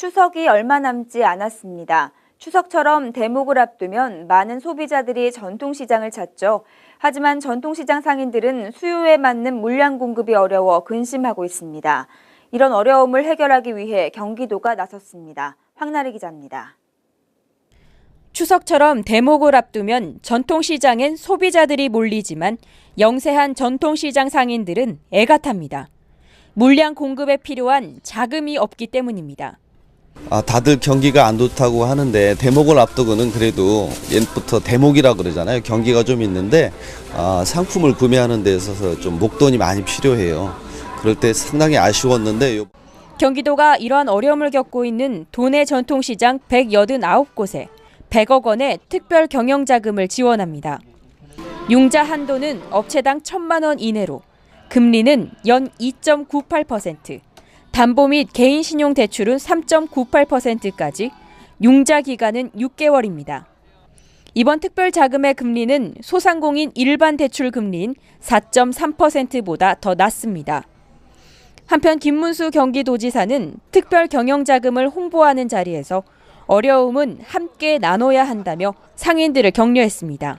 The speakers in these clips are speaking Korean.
추석이 얼마 남지 않았습니다. 추석처럼 대목을 앞두면 많은 소비자들이 전통시장을 찾죠. 하지만 전통시장 상인들은 수요에 맞는 물량 공급이 어려워 근심하고 있습니다. 이런 어려움을 해결하기 위해 경기도가 나섰습니다. 황나래 기자입니다. 추석처럼 대목을 앞두면 전통시장엔 소비자들이 몰리지만 영세한 전통시장 상인들은 애가 탑니다. 물량 공급에 필요한 자금이 없기 때문입니다. 아, 다들 경기가 안 좋다고 하는데 대목을 앞두고는 그래도 옛부터 대목이라 그러잖아요. 경기가 좀 있는데 아, 상품을 구매하는 데 있어서 좀 목돈이 많이 필요해요. 그럴 때 상당히 아쉬웠는데 요- 경기도가 이러한 어려움을 겪고 있는 도내 전통시장 189곳에 100억 원의 특별 경영 자금을 지원합니다. 융자 한도는 업체당 1천만 원 이내로, 금리는 연 2.98%, 담보 및 개인 신용 대출은 3.98%까지, 융자 기간은 6개월입니다. 이번 특별 자금의 금리는 소상공인 일반 대출 금리인 4.3%보다 더 낮습니다. 한편 김문수 경기도지사는 특별 경영 자금을 홍보하는 자리에서 어려움은 함께 나눠야 한다며 상인들을 격려했습니다.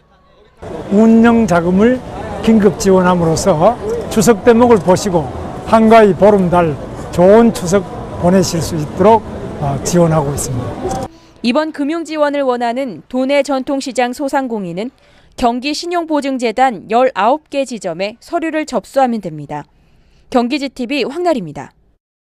운영 자금을 긴급 지원함으로써 추석 대목을 보시고 한가위 보름달 좋은 추석 보내실 수 있도록 어, 지원하고 있습니다. 이번 금융 지원을 원하는 도내 전통시장 소상공인은 경기 신용보증재단 19개 지점에 서류를 접수하면 됩니다. 경기지TV 황날입니다.